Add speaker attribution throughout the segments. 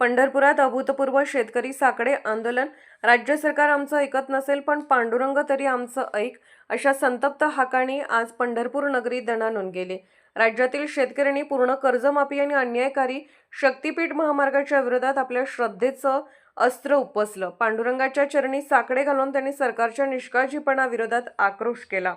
Speaker 1: पंढरपुरात अभूतपूर्व शेतकरी साकडे आंदोलन. राज्य सरकार आमचं ऐकत नसेल पण पांडुरंग तरी आमचं ऐक अशा संतप्त हाकाने आज पंढरपूर नगरी दणानून गेले राज्यातील शेतकऱ्यांनी पूर्ण कर्जमाफी आणि अन्यायकारी शक्तीपीठ महामार्गाच्या विरोधात आपल्या श्रद्धेचं अस्त्र उपसलं. पांडुरंगाच्या चरणी साकडे घालून त्यांनी सरकारच्या निष्काळजीपणाविरोधात आक्रोश केला.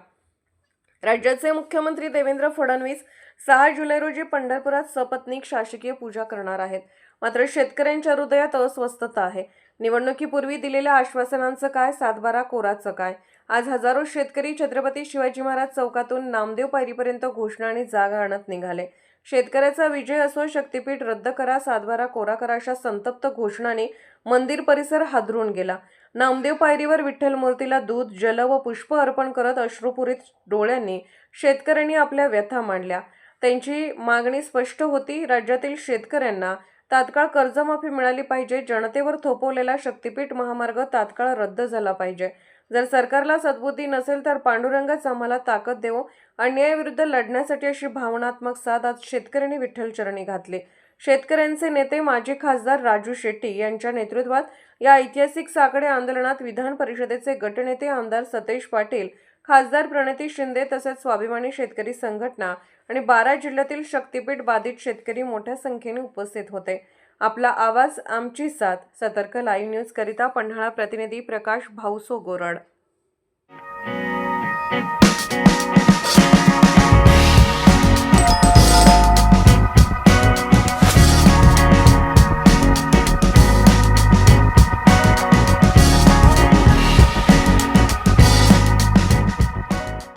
Speaker 1: राज्याचे मुख्यमंत्री देवेंद्र फडणवीस सहा जुलै रोजी पंढरपुरात सपत्नीक शासकीय पूजा करणार आहेत. मात्र शेतकऱ्यांच्या हृदयात अस्वस्थता आहे. निवडणुकीपूर्वी दिलेल्या आश्वासनांचं काय सातबारा कोराचं काय? आज हजारो शेतकरी छत्रपती शिवाजी महाराज चौकातून नामदेव पायरीपर्यंत घोषणा आणि जागा आणत निघाले. शेतकऱ्याचा विजय असो शक्तीपीठ रद्द करा सातबारा कोरा करा अशा संतप्त घोषणाने मंदिर परिसर हादरून गेला. नामदेव पायरीवर विठ्ठल मूर्तीला दूध जल व पुष्प अर्पण करत अश्रुपुरीत डोळ्यांनी शेतकऱ्यांनी आपल्या व्यथा मांडल्या. त्यांची मागणी स्पष्ट होती. राज्यातील शेतकऱ्यांना तात्काळ कर्जमाफी मिळाली पाहिजे. जनतेवर थोपवलेला शक्तीपीठ महामार्ग तात्काळ रद्द झाला पाहिजे. जर सरकारला सद्बुद्धी नसेल तर पांडुरंगच आम्हाला ताकद देवो. अन्यायाविरुद्ध लढण्यासाठी अशी भावनात्मक साथ आज शेतकऱ्यांनी विठ्ठल चरणी घातली. शेतकऱ्यांचे नेते माजी खासदार राजू शेट्टी यांच्या नेतृत्वात या ऐतिहासिक साकडे आंदोलनात विधान परिषदेचे गटनेते आमदार सतेज पाटील खासदार प्रणिती शिंदे तसेच स्वाभिमानी शेतकरी संघटना आणि बारा जिल्ह्यातील शक्तीपीठ बाधित शेतकरी मोठ्या संख्येने उपस्थित होते. आपला आवाज आमची साथ. सतर्क लाईव्ह न्यूज करिता पन्हाळा प्रतिनिधी प्रकाश भाऊसो गोरड.